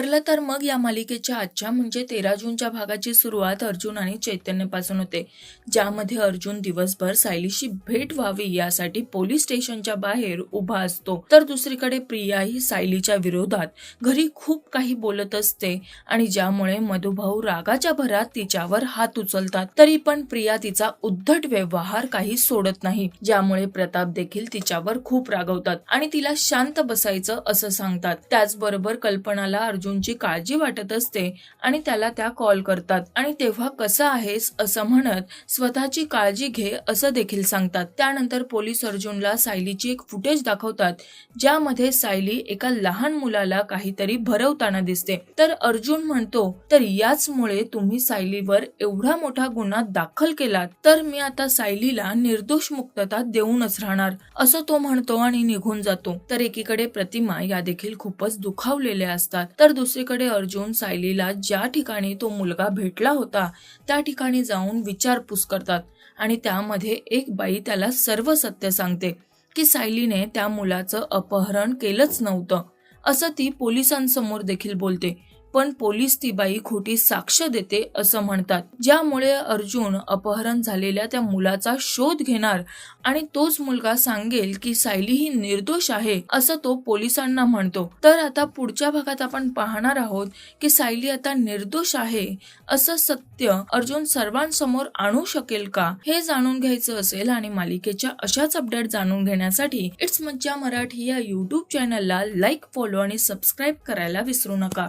ठरलं तर मग या मालिकेच्या आजच्या म्हणजे तेरा जूनच्या भागाची सुरुवात अर्जुन आणि चैतन्यपासून होते. ज्यामध्ये अर्जुन दिवसभर सायलीशी भेट व्हावी यासाठी पोलीस स्टेशनच्या बाहेर उभा असतो. तर दुसरीकडे प्रिया ही सायलीच्या विरोधात घरी खूप काही बोलत असते आणि ज्यामुळे मधुभाऊ रागाच्या भरात तिच्यावर हात उचलतात. तरी पण प्रिया तिचा उद्धट व्यवहार काही सोडत नाही. ज्यामुळे प्रताप देखील तिच्यावर खूप रागवतात आणि तिला शांत बसायचं असं सांगतात. त्याचबरोबर कल्पनाला अर्जुन अर्जुनची काळजी वाटत असते आणि त्याला त्या कॉल करतात. आणि तेव्हा कसं आहेस असं म्हणत स्वतःची काळजी घे असं देखील सांगतात. त्यानंतर पोलीस अर्जुनला सायलीची एक फुटेज दाखवतात ज्यामध्ये सायली एका लहान मुलाला काहीतरी भरवताना दिसते. तर अर्जुन म्हणतो तर याचमुळे तुम्ही सायलीवर एवढा मोठा गुन्हा दाखल केलात तर मी आता सायलीला निर्दोष मुक्तता देऊनच राहणार असं तो म्हणतो आणि निघून जातो. तर एकीकडे प्रतिमा या देखील खूपच दुखावलेल्या असतात. तर दुसरीकडे अर्जुन सायलीला ज्या ठिकाणी तो मुलगा भेटला होता त्या ठिकाणी जाऊन विचारपूस करतात आणि त्यामध्ये एक बाई त्याला सर्व सत्य सांगते की सायलीने त्या मुलाचं अपहरण केलंच नव्हतं. असं ती पोलिसांसमोर देखील बोलते. पण पोलीस ती बाई खोटी साक्ष देते असं म्हणतात. ज्यामुळे अर्जुन अपहरण झालेल्या त्या मुलाचा शोध घेणार आणि तोच मुलगा सांगेल की सायली ही निर्दोष आहे असं तो पोलिसांना म्हणतो. तर आता पुढच्या भागात आपण पाहणार आहोत की सायली आता निर्दोष आहे असं सत्य अर्जुन सर्वांसमोर आणू शकेल का हे जाणून घ्यायचं असेल आणि मालिकेच्या अशाच अपडेट जाणून घेण्यासाठी इट्स मज्जा मराठी या युट्यूब चॅनलला लाईक फॉलो आणि सबस्क्राईब करायला विसरू नका.